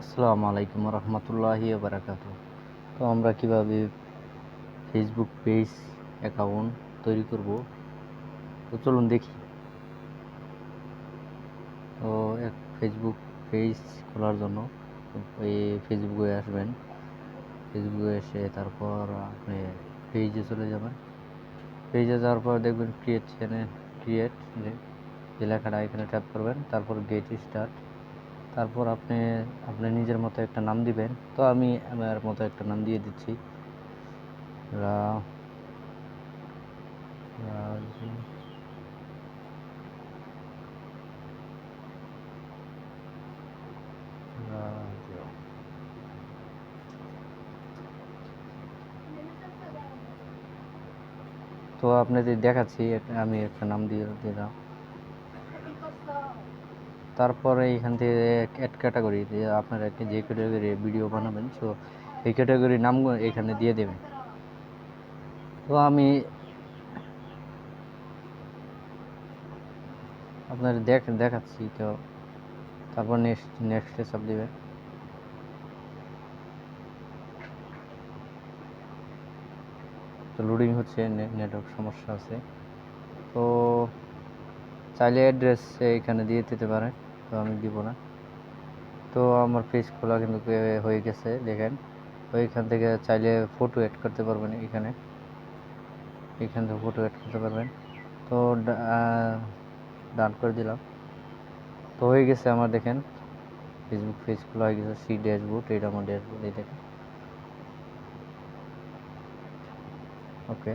আসসালামু আলাইকুম রহমতুল্লাহি বারাকাত তো আমরা কীভাবে ফেসবুক পেজ অ্যাকাউন্ট তৈরি করব? তো চলুন দেখি। তো এক ফেসবুক পেজ খোলার জন্য এই ফেসবুকে আসবেন। ফেসবুকে এসে তারপর আপনি পেজে চলে যাবেন। পেজে যাওয়ার পর দেখবেন ক্রিয়েট চ্যানেল ক্রিয়েট যে লেখাটা এখানে ট্যাপ করবেন, তারপর গেট স্টার্ট তারপর আপনি আপনি নিজের মতো একটা নাম দিবেন। তো আমি আমার মতো একটা নাম দিয়ে দিচ্ছি। তো আপনাদের দেখাচ্ছি আমি একটা নাম দিয়ে দিলাম। তারপরে এখান থেকে অ্যাড ক্যাটাগরি আপনারা একটা যে ক্যাটাগরি ভিডিও বানাবেন সো এই ক্যাটাগরির নামগুলো এখানে দিয়ে দেবেন। তো আমি আপনাদের দেখ, দেখাচ্ছি, তো তারপর নেক্সট নেক্সটে সব দেবেন। তো লোডিং হচ্ছে নেটওয়ার্ক সমস্যা আছে। তো চাইলে অ্যাড্রেস এখানে দিয়ে দিতে পারেন। তো আমি দিব না। তো আমার পেজ খোলা কিন্তু হয়ে গেছে, দেখেন। তো এখান থেকে চাইলে ফটো অ্যাড করতে পারবেন এখানে। এখান থেকে ফটো অ্যাড করতে পারবেন। তো ডান করে দিলাম। তো হয়ে গেছে আমার, দেখেন। ফেসবুক পেজ খোলা হয়ে গেছে সি ড্যাশবোর্ড এটা আমার ড্যাশবোর্ড এই দেখেন। ওকে